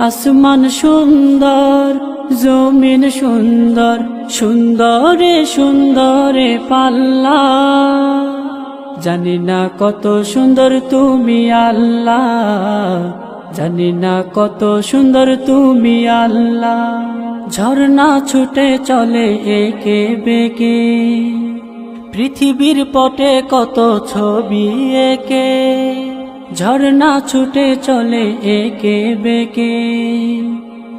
আসমান সুন্দর, জমিন সুন্দর, সুন্দরে সুন্দরে পাল্লা। জানি না কত সুন্দর তুমি আল্লাহ, জানি না কত সুন্দর তুমি আল্লাহ। ঝর্ণা ছুটে চলে একে বেকে, পৃথিবীর পটে কত ছবি একে। ঝর্ণা ছুটে চলে একে বেকে।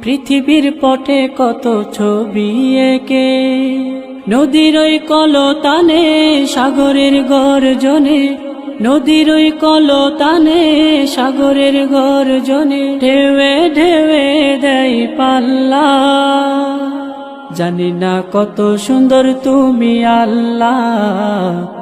পৃথিবীর পটে কত ছবি একে। নদীর ওই কলতানে, সাগরের গর্জনে। নদীর ওই কলতানে, সাগরের গর্জনে। ঢেউয়ে ঢেউে দেয় পাল্লা। জানি না কত সুন্দর তুমি আল্লাহ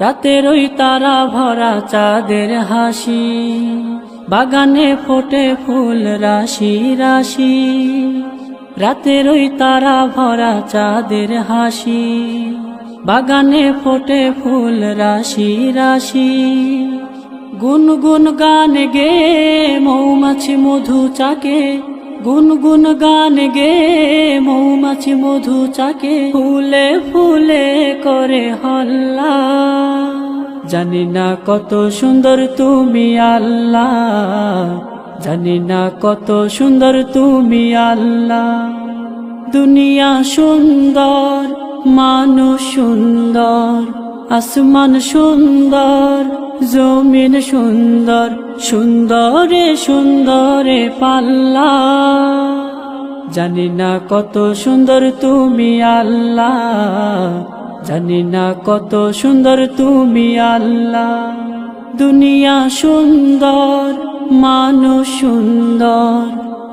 রাতের ওই তারা ভরা চাঁদের হাসি, বাগানে ফোটে ফুল রাশি রাশি। রাতের ওই তারা ভরা চাঁদের হাসি, বাগানে ফোটে ফুল রাশি রাশি। গুনগুন গান গে, মৌমাছি মধু চাকে গুনগুন গান গে, মৌমাছি মধু চাকে, ফুলে ফুলে করে হল্লা। জানি না কত সুন্দর তুমি আল্লাহ জানি না কত সুন্দর তুমি আল্লাহ দুনিয়া সুন্দর, মানুষ সুন্দর আসমান সুন্দর, জমিন সুন্দর, সুন্দরে সুন্দরে পাল্লা। জানি না কত সুন্দর তুমি আল্লাহ, জানি না কত সুন্দর তুমি আল্লাহ। দুনিয়া সুন্দর, মানুষ সুন্দর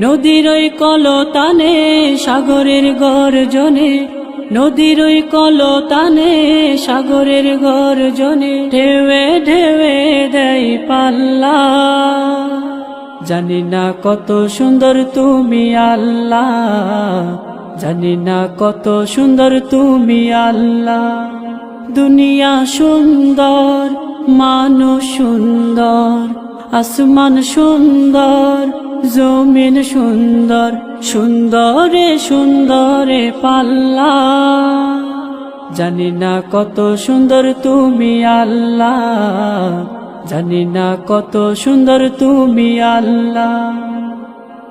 নদীর ওই কলতানে, সাগরের গর্জনে। নদীর ওই কলতানে, সাগরের গর্জনে। ঢেউে ঢেউে দেয় পাল্লা। জানি না কত সুন্দর তুমি আল্লাহ। জানি না কত সুন্দর তুমি আল্লাহ। দুনিয়া সুন্দর, মানুষ সুন্দর, আসমান সুন্দর জমিন সুন্দর, সুন্দরে সুন্দরে পাল্লা। জানি না কত সুন্দর তুমি আল্লাহ। জানি না কত সুন্দর তুমি আল্লাহ।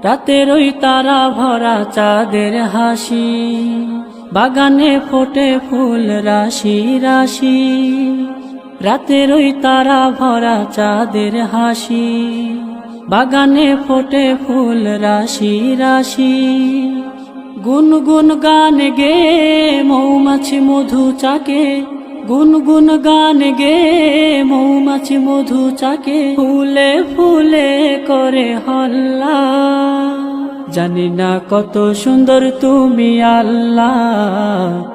রাতের ওই তারা ভরা চাঁদের হাসি, বাগানে ফোটে ফুল, রাশি রাশি। রাতের ওই তারা ভরা চাঁদের হাসি, বাগানে ফোটে ফুল রাশি রাশি। গুনগুন গান গে, মৌমাছি মধু চাকে। গুনগুন গান গে, মৌমাছি মধু চাকে। ফুলে ফুলে করে হল্লা, জানি না কত সুন্দর তুমি আল্লাহ